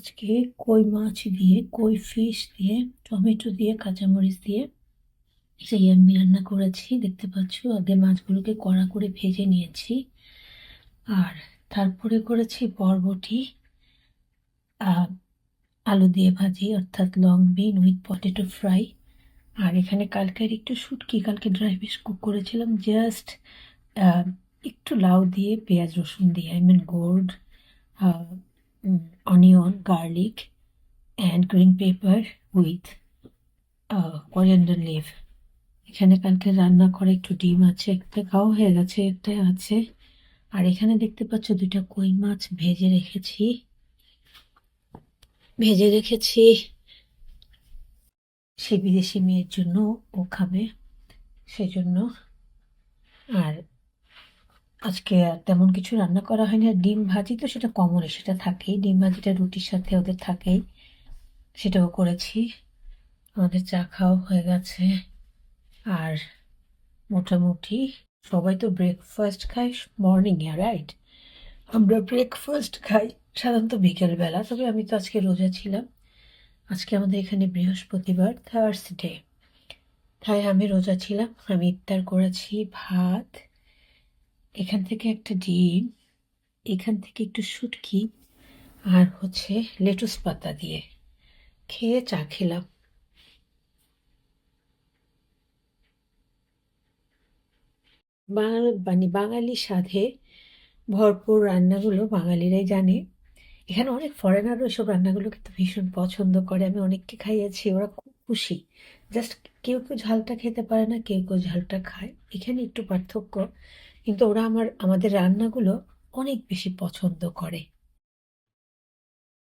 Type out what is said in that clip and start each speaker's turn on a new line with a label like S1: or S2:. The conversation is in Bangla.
S1: আজকে কই মাছ দিয়ে, কই ফিশ দিয়ে, টমেটো দিয়ে, কাঁচামরিচ দিয়ে সেই আমি রান্না করেছি। দেখতে পাচ্ছ, আগে মাছগুলোকে কড়া করে ভেজে নিয়েছি। আর তারপরে করেছি বরবটি আলু দিয়ে ভাজি, অর্থাৎ long bean with potato fry আর এখানে কালকের একটু শুটকি, কালকে ড্রাই ফিশ কুক করেছিলাম। জাস্ট একটু লাউ দিয়ে, পেঁয়াজ রসুন দিয়ে I mean gourd onion garlic and green pepper with coriander leave এখানে কালকে রান্না করে একটু ডিম আছে, একটা খাওয়া হয়ে গেছে, একটা আছে। আর এখানে দেখতে পাচ্ছ দুইটা কই মাছ ভেজে রেখেছি। ভেজে রেখেছি। সে বিদেশি মেয়ের জন্য ও খাবে, সেজন্য। আর আজকে তেমন কিছু রান্না করা হয়নি। আর ডিম ভাজি তো সেটা কমনই, সেটা থাকেই। ডিম ভাজিটা রুটির সাথে ওদের থাকেই। সেটাও করেছি। আমাদের চা খাওয়া হয়ে গেছে। আর মোটামুটি সবাই তো ব্রেকফাস্ট খায় মর্নিংয়ে রাইট আমরা ব্রেকফাস্ট খাই সাধারণত বিকেলবেলা। তবে আমি তো আজকে রোজা ছিলাম। আজকে আমাদের এখানে বৃহস্পতিবার থার্সডে তাই আমি রোজা ছিলাম। আমি ইফতার করেছি, ভাত এখান থেকে একটা ডিম, এখান থেকে একটু শুটকি আর হচ্ছে লেটুস পাতা দিয়ে খেয়ে চা খেলাম। মানে বাঙালি স্বাদে ভরপুর রান্নাগুলো বাঙালিরাই জানে। এখানে অনেক ফরেনারও এসব রান্নাগুলো কিন্তু ভীষণ পছন্দ করে। আমি অনেককে খাইয়েছি, ওরা খুব খুশি। জাস্ট কেউ কেউ ঝালটা খেতে পারে না, কেউ কেউ ঝালটা খায়। এখানে একটু পার্থক্য কিন্তু ওরা আমার আমাদের রান্নাগুলো অনেক বেশি পছন্দ করে।